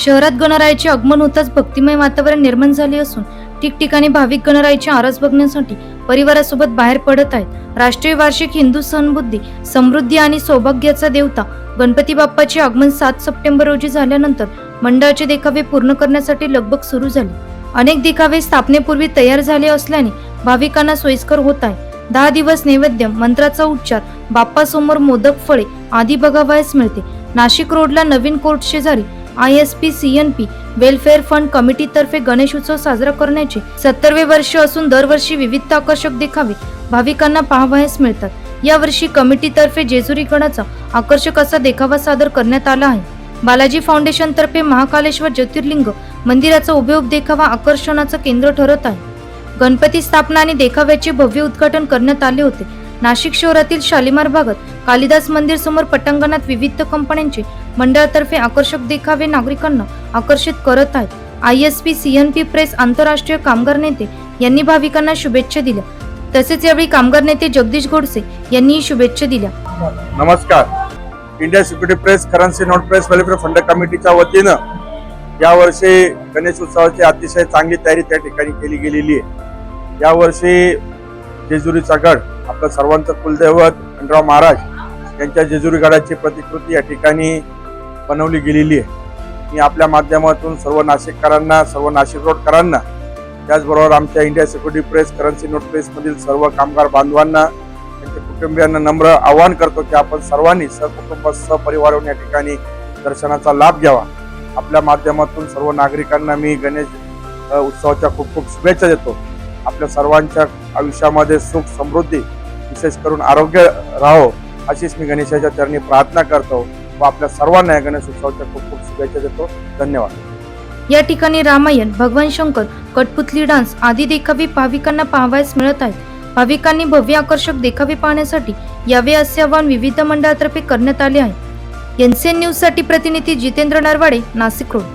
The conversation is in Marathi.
शहरात गणरायाचे आगमन होताच भक्तिमय वातावरण निर्माण झाले असून ठिकठिकाणी भाविक गणरायाची आरस बघण्यासाठी परिवारासोबत बाहेर पडत आहेत. राष्ट्रीय वार्षिक हिंदू सणबुद्धी समृद्धी आणि सौभाग्याचा देवता गणपती बाप्पाचे आगमन सात सप्टेंबर रोजी झाल्यानंतर मंडळाचे देखावे पूर्ण करण्यासाठी लगबग सुरू झाली. अनेक देखावे स्थापनेपूर्वी तयार झाले असल्याने भाविकांना सोयीस्कर होत आहे. दहा दिवस नैवेद्य मंत्राचा उच्चार बाप्पासमोर मोदक फळे आदी बघावयास मिळते. नाशिक रोडला नवीन कोर्ट शेजारी I S P C N P welfare fund कमिटीतर्फे Ganesh Utsav साजरा करण्याचे सत्तरवे वर्ष असून दरवर्षी विविध आकर्षक देखावे भाविकांना पाहावयास मिळतात. यावर्षी कमिटीतर्फे जेजुरी गणाचा आकर्षक असा देखावा सादर करण्यात आला आहे. बालाजी फाउंडेशन तर्फे महाकालेश्वर ज्योतिर्लिंग मंदिराचा उभेउभ देखावा आकर्षणाचं केंद्र ठरत आहे. गणपती स्थापना आणि देखाव्याचे भव्य उद्घाटन करण्यात आले होते. नाशिक शहरातील शालिमार भागात कालिदास मंदिर समोर पटांगणात विविध कंपन्यांचे मंडळातर्फे आकर्षक देखावे नागरिकांना आकर्षित करत आहेत. I S P C N P press आंतरराष्ट्रीय कामगार नेते यांनी भाविकांना शुभेच्छा दिल्या. तसेच यावेळी कामगार नेते जगदीश गोडसे यांनीही शुभेच्छा दिल्या. नमस्कार. India security press currency note press welfare fund कमिटीच्या वतीनं यावर्षी गणेश उत्सवाची अतिशय चांगली तयारी त्या ठिकाणी केली गेलेली आहे. यावर्षी जेजुरीचा गड आपलं सर्वांचं कुलदैवत खंडराव महाराज त्यांच्या जेजुरीगडाची प्रतिकृती या ठिकाणी बनवली गेलेली आहे. मी आपल्या माध्यमातून सर्व नाशिककरांना सर्व नाशिक रोडकरांना त्याचबरोबर आमच्या India security press currency note प्रेसमधील सर्व कामगार बांधवांना त्यांच्या कुटुंबियांना नम्र आवाहन करतो की आपण सर्वांनी सहकुटुंब सहपरिवार होऊन या ठिकाणी दर्शनाचा लाभ घ्यावा. आपल्या माध्यमातून सर्व नागरिकांना मी गणेश उत्सवाच्या खूप खूप शुभेच्छा देतो. आपल्या सर्वांच्या आयुष्यामध्ये सुख समृद्धी विशेष करून आरोग्य राहो. अशीच मी गणेशाच्या चरणी प्रार्थना करतो व आपल्या सर्वांना या गणेश उत्सवाच्या खूप खूप शुभेच्छा देतो. धन्यवाद. या ठिकाणी रामायण भगवान शंकर कठपुतली डान्स आदी देखावे भाविकांना पाहावयास मिळत आहेत. भाविकांनी भव्य आकर्षक देखावे पाहण्यासाठी यावे असे आवाहन विविध मंडळातर्फे करण्यात आले आहे. एनसीएन न्यूजसाठी प्रतिनिधी जितेंद्र नरवाडे नाशिक रोड.